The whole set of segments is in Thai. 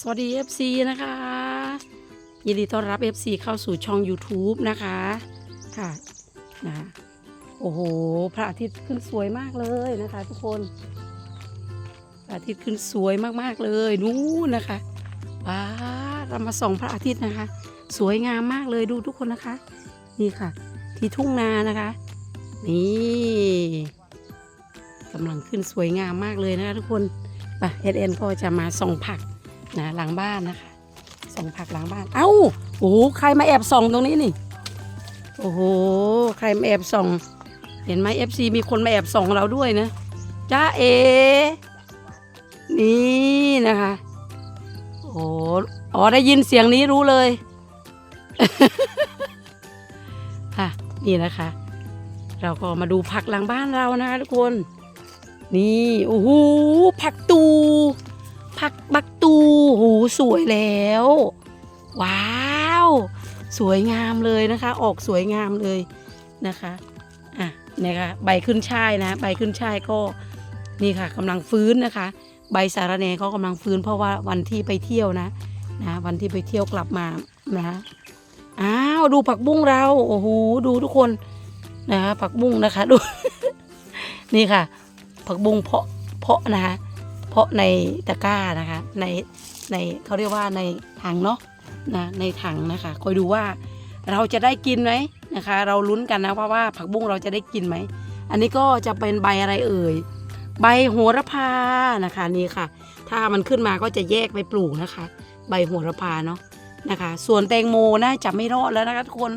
สวัสดี FC นะคะ ยินดีต้อนรับ FC เข้าสู่ช่อง YouTube นะคะ ค่ะนะคะโอ้โห พระอาทิตย์ขึ้นสวยมากเลยนะคะทุกคนพระอาทิตย์ขึ้นสวยมากๆเลยนู้นนะคะว้าเรามาส่องพระอาทิตย์นะคะ สวยงามมากเลยดูทุกคนนะคะ นี่ค่ะ ที่ทุ่งนานะคะ นี่กำลังขึ้นสวยงามมากเลยนะคะทุกคนไปเอเอ็นก็จะมาส่องผัก นะหลังบ้านนะคะส่งผักหลังบ้าน เอ้าโอ้โหใครมาแอบส่องตรงนี้นี่ โอ้โหใครมาแอบส่อง เห็นไหมเอฟซีมีคนมาแอบส่องเราด้วยนะจ้าเอ นี่นะคะโอ้อ๋อได้ยินเสียงนี้รู้เลยค่ะนี่นะคะ เราก็มาดูผักหลังบ้านเรานะคะทุกคน นี่โอ้โหผักตู ผักบักตู สวยแล้ว ว้าว สวยงามเลยนะคะ ออกสวยงามเลยนะคะอะนะคะใบขึ้นช่ายนะ ใบขึ้นช่ายก็นี่ค่ะกำลังฟื้นนะคะ ใบสารแหน่เขากำลังฟื้นเพราะว่าวันที่ไปเที่ยวนะนะวันที่ไปเที่ยวกลับมานะอ้าวดูผักบุ้งเราโอ้โหดูทุกคนนะคะผักบุ้งนะคะดู นี่ค่ะ ผักบุ้งเพาะเพาะนะคะเพาะในตะกร้านะคะ ใน ในเขาเรียกว่าในถังเนาะนะในถังนะคะคอยดูว่าเราจะได้กินไหมนะคะ เราลุ้นกันนะเพราะว่าผักบุ้งเราจะได้กินไหม อันนี้ก็จะเป็นใบอะไรเอ่ย ใบโหระพานะคะนี่ค่ะ ถ้ามันขึ้นมาก็จะแยกไปปลูกนะคะ ใบโหระพาเนาะนะคะ ส่วนแตงโมน่าจะไม่รอดแล้วนะคะทุกคน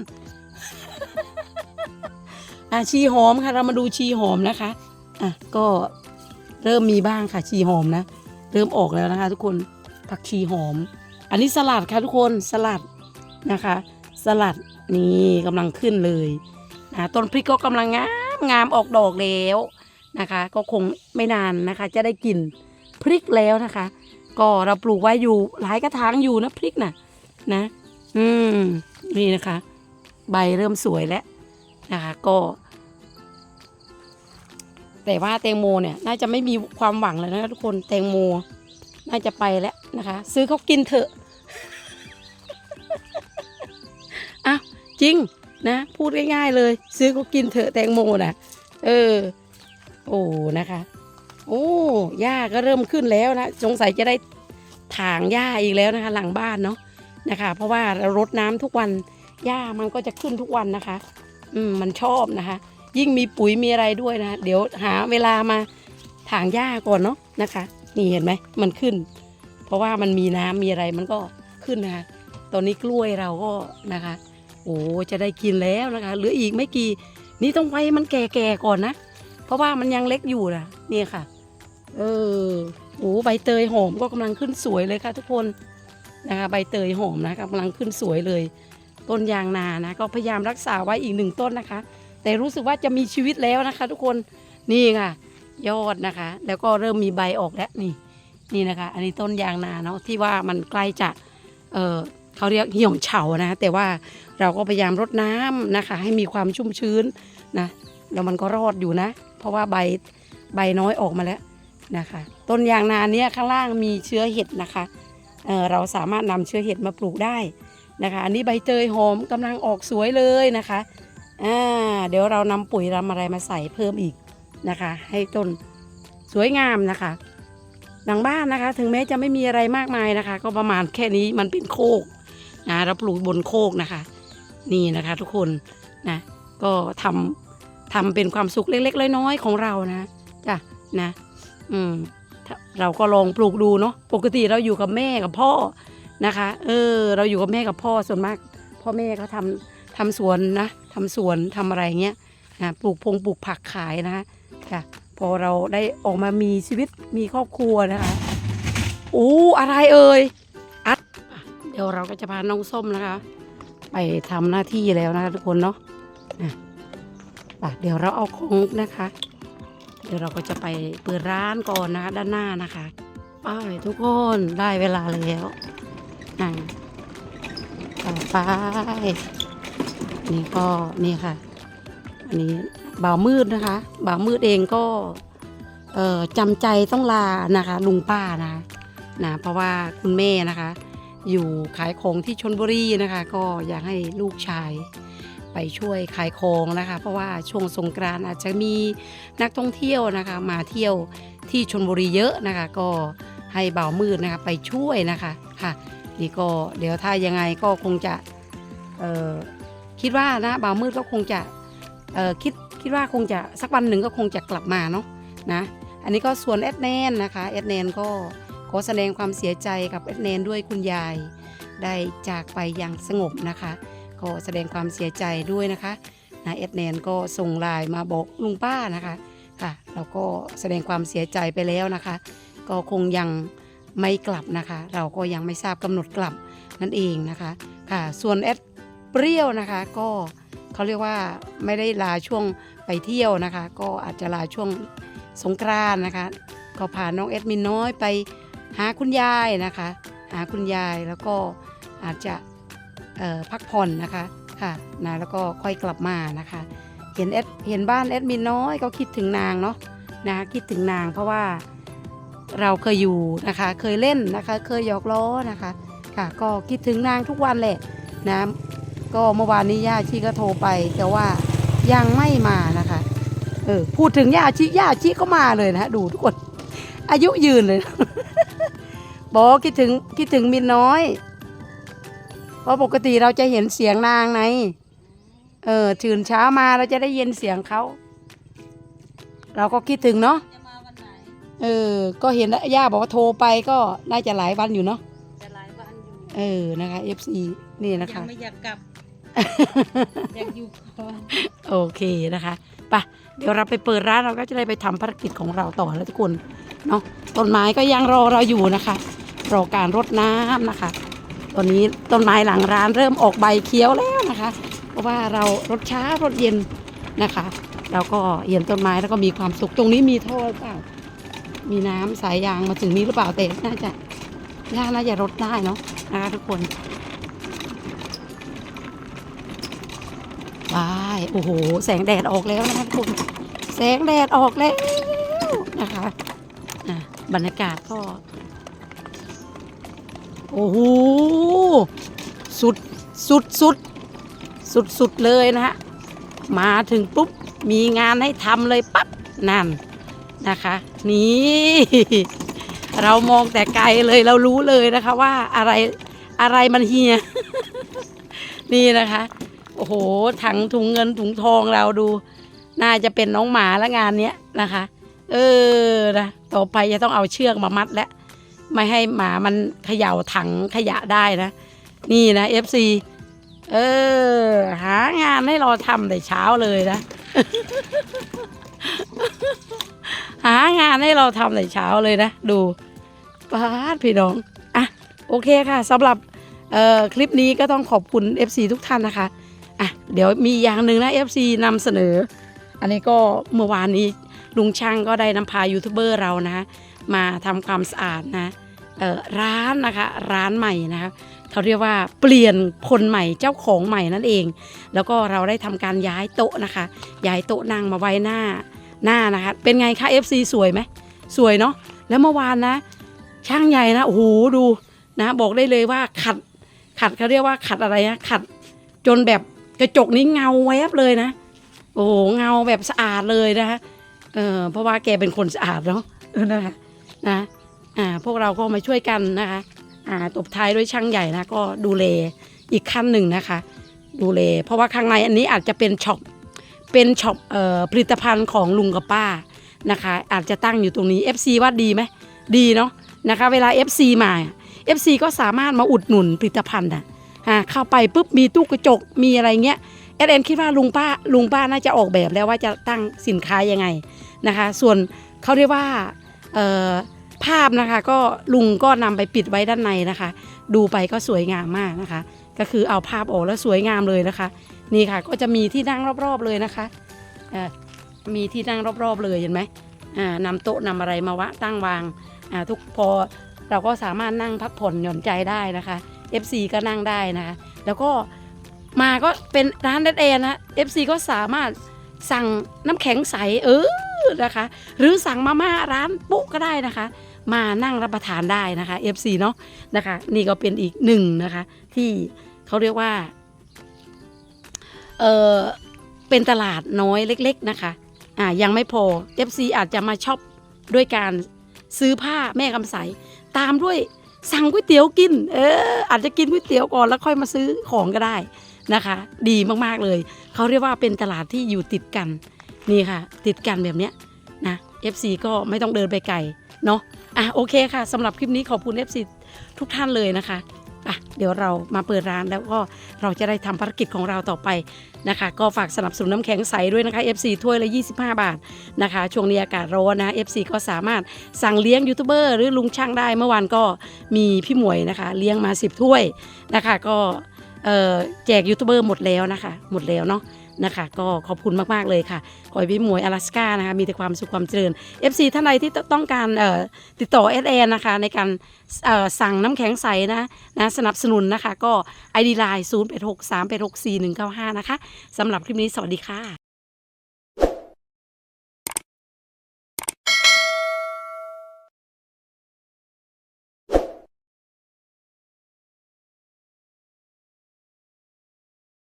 อะชีหอมค่ะ เรามาดูชีหอมนะคะอะก็เริ่มมีบ้างค่ะชีหอมนะ เริ่มออกแล้วนะคะ ทุกคน ผักชีหอม อันนี้สลัดค่ะทุกคนสลัดนะคะ สลัดนี่กำลังขึ้นเลยนะต้นพริกก็กำลังงามงามออกดอกแล้วนะคะ ก็คงไม่นานนะคะ จะได้กินพริกแล้วนะคะ ก็เราปลูกไว้อยู่หลายกระถางอยู่นะพริกน่ะนะ อืมนี่นะคะ ใบเริ่มสวยแล้วนะคะก็ แต่ว่าแตงโมเนี่ย น่าจะไม่มีความหวังเลยนะคะทุกคนแตงโม น่าจะไปแล้วนะคะ ซื้อเขากินเถอะอ้าวจริงนะ พูดง่ายๆเลย ซื้อเขากินเถอะแตงโมนะเออ โอ้นะคะ โอ้หญ้าก็เริ่มขึ้นแล้วนะสงสัยจะได้ถางหญ้าอีกแล้วนะคะ หลังบ้านเนาะนะคะ เพราะว่าเรารดน้ำทุกวันหญ้ามันก็จะขึ้นทุกวันนะคะ อืมมันชอบนะคะ ยิ่งมีปุ๋ยมีอะไรด้วยนะ เดี๋ยวหาเวลามาถางหญ้าก่อนเนาะนะคะ นี่เห็นไหมมันขึ้น เพราะว่ามันมีน้ำมีอะไรมันก็ขึ้นนะคะตอนนี้กล้วยเราก็นะคะ โอ้จะได้กินแล้วนะคะเหลืออีกไม่กี่ นี่ต้องไว้มันแก่ๆก่อนนะ เพราะว่ามันยังเล็กอยู่นะนี่ค่ะ เออโอ้ใบเตยหอมก็กำลังขึ้นสวยเลยค่ะ ทุกคนนะคะใบเตยหอมนะกำลังขึ้นสวยเลย ต้นยางนานะ ก็พยายามรักษาไว้อีกหนึ่งต้นนะคะ แต่รู้สึกว่าจะมีชีวิตแล้วนะคะ ทุกคนนี่ค่ะ ยอดนะคะ แล้วก็เริ่มมีใบออกแล้วนี่นี่นะคะ อันนี้ต้นยางนาเนาะที่ว่ามันใกล้จะเออเขาเรียกเหี่ยวเฉานะ แต่ว่าเราก็พยายามรดน้ำนะคะ ให้มีความชุ่มชื้นนะแล้วมันก็รอดอยู่นะ เพราะว่าใบใบน้อยออกมาแล้วนะคะ ต้นยางนาเนี้ยข้างล่างมีเชื้อเห็ดนะคะเออเราสามารถนำเชื้อเห็ดมาปลูกได้นะคะ อันนี้ใบเตยหอมกำลังออกสวยเลยนะคะอ่าเดี๋ยวเรานำปุ๋ยรำอะไรมาใส่เพิ่มอีก นะคะ ให้ต้นสวยงามนะคะหลังบ้านนะคะ ถึงแม้จะไม่มีอะไรมากมายนะคะ ก็ประมาณแค่นี้มันเป็นโคกนะเราปลูกบนโคกนะคะ นี่นะคะ ทุกคนนะ ก็ทำทำเป็นความสุขเล็กๆน้อยๆของเรานะจ้ะนะ อืมเราก็ลองปลูกดูเนาะปกติเราอยู่กับแม่กับพ่อนะคะ เออ เราอยู่กับแม่กับพ่อส่วนมาก พ่อแม่เขาทำทำสวนนะทำสวนทำอะไรเงี้ยนะปลูกพงปลูกผักขายนะคะ จ้ะพอเราได้ออกมามีชีวิตมีครอบครัวนะคะอู้อะไรเอ่ยอัดเดี๋ยวเราก็จะพาน้องส้มนะคะ ไปทำหน้าที่แล้วนะคะทุกคนเนาะอะเดี๋ยวเราเอาของนะคะ เดี๋ยวเราก็จะไปเปิดร้านก่อนนะคะ ด้านหน้านะคะไปทุกคนได้เวลาแล้วอะต่อไปนี่ก็นี่ค่ะ อันนี้ บ่าวมืดนะคะบ่าวมืดเองก็เอ่อจำใจต้องลานะคะ ลุงป้านะนะเพราะว่าคุณแม่นะคะ อยู่ขายของที่ชนบุรีนะคะ ก็อยากให้ลูกชายไปช่วยขายของนะคะ เพราะว่าช่วงสงกรานต์อาจจะมีนักท่องเที่ยวนะคะ มาเที่ยวที่ชนบุรีเยอะนะคะ ก็ให้บ่าวมืดนะคะไปช่วยนะคะค่ะนี่ก็เดี๋ยวถ้ายังไงก็คงจะคิดว่านะบ่าวมืดก็คงจะคิด คิดว่าคงจะสักวันหนึ่งก็คงจะกลับมาเนาะนะอันนี้ก็ส่วนแอดแนนนะคะแอดแนนก็ขอแสดงความเสียใจกับแอดแนนด้วยคุณยาย ได้จากไปอย่างสงบนะคะก็แสดงความเสียใจด้วยนะคะนะแอดแนนก็ส่งไลน์มาบอกลุงป้านะคะค่ะเราก็แสดงความเสียใจไปแล้วนะคะ ก็คงยังไม่กลับนะคะ เราก็ยังไม่ทราบกำหนดกลับนั่นเองนะคะค่ะส่วนแอดเปรี้ยวนะคะก็เขาเรียกว่าไม่ได้ลาช่วง ไปเที่ยวนะคะ ก็อาจจะลาช่วงสงกรานนะคะ ก็พาน้องแอดมินน้อยไปหาคุณยายนะคะ หาคุณยายแล้วก็อาจจะพักผ่อนนะคะค่ะนะแล้วก็ค่อยกลับมานะคะ เห็นแอดเห็นบ้านแอดมินน้อยก็คิดถึงนางเนาะนะคะคิดถึงนางเพราะว่าเราเคยอยู่นะคะ เคยเล่นนะคะ เคยหยอกล้อนะคะค่ะ ก็คิดถึงนางทุกวันแหละนะก็เมื่อวานนี้ย่าชีก็โทรไปแต่ว่า ยังไม่มานะคะ เออ พูดถึงย่าชิย่าชิก็มาเลยนะฮะดูทุกคน อายุยืนเลยนะบอกคิดถึงคิดถึงมินน้อย เพราะปกติเราจะเห็นเสียงนางใน เออตื่นเช้ามาเราจะได้ยินเสียงเขา เราก็คิดถึงเนาะ จะมาวันไหน เออ ก็เห็นย่าบอกว่าโทรไปก็น่าจะหลายวันอยู่เนาะ จะหลายวันอยู่ เออ นะคะ FC นี่นะยัคะงไม่อยากกลับ อยากอยู่ก่อนโอเคนะคะปะเดี๋ยวเราไปเปิดร้านเราก็จะได้ไปทำภารกิจของเราต่อแล้วทุกคนเนาะต้นไม้ก็ยังรอเราอยู่นะคะรอการรดน้ำนะคะ ตอนนี้ต้นไม้หลังร้านเริ่มออกใบเขียวแล้วนะคะ เพราะว่าเรารดช้ารดเย็นนะคะเราก็เห็นต้นไม้แล้วก็มีความสุขตรงนี้มีท่อหรือเปล่า มีน้ำสายยางมาถึงนี้หรือเปล่าแต่น่าจะน่าน่าจะรดได้เนาะนะคะทุกคน ว้ายโอ้โห แสงแดดออกแล้วนะคะทุกคนแสงแดดออกแล้วนะคะอะบรรยากาศก็ โอ้โห สุดสุดสุดสุดสุดเลยนะฮะ มาถึงปุ๊บ มีงานให้ทำเลยปั๊บ นั่นนะคะ นี่ เรามองแต่ไกลเลยเรารู้เลยนะคะว่าอะไรอะไรมันเฮีย นี่นะคะ โอ้โห ถังถุงเงินถุงทองเราดู น่าจะเป็นน้องหมาละงานเนี้ยนะคะ เออนะต่อไปจะต้องเอาเชือกมามัดแล้วไม่ให้หมามันเขย่าถังขยะได้นะ นี่นะ FC เออ หางานให้เราทำแต่เช้าเลยนะ หางานให้เราทำแต่เช้าเลยนะ ดูป้าพี่น้อง อะ โอเคค่ะสำหรับเอ่อคลิปนี้ก็ต้องขอบคุณ FC ทุกท่านนะคะ อะเดี๋ยวมีอย่างหนึ่งนะ FC นำเสนอ อันนี้ก็เมื่อวานนี้ลุงช่างก็ได้นำพายูทูบเบอร์เรานะมาทำความสะอาดนะร้านนะคะร้านใหม่นะคะเขาเรียกว่าเปลี่ยนคนใหม่เจ้าของใหม่นั่นเอง แล้วก็เราได้ทำการย้ายโต๊ะนะคะ ย้ายโต๊ะนั่งมาไว้หน้าหน้านะคะเป็นไงคะ FC สวยไหมสวยเนาะแล้วเมื่อวานนะ ช่างใหญ่นะโอ้โหดูนะบอกได้เลยว่าขัดขัดเขาเรียกว่าขัดอะไรนะขัดจนแบบ กระจกนี้เงาแวบเลยนะ โอ้โหเงาแบบสะอาดเลยนะคะเออเพราะว่าแกเป็นคนสะอาดเนาะนะคะนะอ่าพวกเราก็มาช่วยกันนะคะอ่าตบท้ายด้วยช่างใหญ่นะก็ดูแลอีกขั้นหนึ่งนะคะ ดูแลเพราะว่าข้างในอันนี้อาจจะเป็นช็อปเป็นช็อปเอ่อผลิตภัณฑ์ของลุงกับป้านะคะ อาจจะตั้งอยู่ตรงนี้ FC ว่าดีไหมดีเนาะนะคะ เวลา FC มา FC ก็สามารถมาอุดหนุนผลิตภัณฑ์อะ อ่าเข้าไปปุ๊บมีตู้กระจกมีอะไรเงี้ยเอเอ็นคิดว่าลุงป้าลุงป้าน่าจะออกแบบแล้วว่าจะตั้งสินค้ายังไงนะคะ ส่วนเขาเรียกว่าภาพนะคะก็ลุงก็นำไปปิดไว้ด้านในนะคะ ดูไปก็สวยงามมากนะคะ ก็คือเอาภาพออกแล้วสวยงามเลยนะคะ นี่ค่ะก็จะมีที่นั่งรอบๆเลยนะคะมีที่นั่งรอบๆเลยเห็นไหมอ่านำโต๊ะนำอะไรมาวะตั้งวางทุกพอเราก็สามารถนั่งพักผ่อนหย่อนใจได้นะคะ FC ก็นั่งได้นะคะแล้วก็มาก็เป็นร้านเดดเอนะ FC ก็สามารถสั่งน้ำแข็งใสเออนะคะ หรือสั่งมาม่าร้านปุ๊ก็ได้นะคะ มานั่งรับประทานได้นะคะ FC เนาะนะคะ นี่ก็เป็นอีกหนึ่งนะคะ ที่เขาเรียกว่าเออเป็นตลาดน้อยเล็ก ๆนะคะอ่ายังไม่พอ FC อาจจะมาช็อปด้วยการซื้อผ้าแม่คำใสตามด้วย สั่งก๋วยเตี๋ยวกิน เออ อาจจะกินก๋วยเตี๋ยวก่อนแล้วค่อยมาซื้อของก็ได้นะคะ ดีมากๆเลย เขาเรียกว่าเป็นตลาดที่อยู่ติดกัน นี่ค่ะ ติดกันแบบเนี้ยนะ FC ก็ไม่ต้องเดินไปไกลเนาะ อะโอเคค่ะสำหรับคลิปนี้ขอบคุณ FC ทุกท่านเลยนะคะ อะเดี๋ยวเรามาเปิดร้านแล้วก็เราจะได้ทำภารกิจของเราต่อไปนะคะ ก็ฝากสนับสนุนน้ำแข็งใสด้วยนะคะ FC ถ้วยละ 25 บาทนะคะ ช่วงนี้อากาศร้อนนะ FC ก็สามารถสั่งเลี้ยงยูทูบเบอร์หรือลุงช่างได้เมื่อวานก็มีพี่หมวยนะคะ เลี้ยงมา 10 ถ้วยนะคะ ก็แจกยูทูบเบอร์หมดแล้วนะคะ หมดแล้วเนาะ นะคะ ก็ขอบคุณมาก ๆ เลยค่ะ ขอให้พี่หมวยอลาสก้านะคะ มีแต่ความสุขความเจริญ FC ท่านใดที่ต้องการติดต่อ s อนะคะ ในการสั่งน้ำแข็งใสนะนะสนับสนุนนะคะ ก็ ID Line 0 8 6 3 8 6 4 1 9 5นะคะสำหรับคลิปนี้สวัสดีค่ะ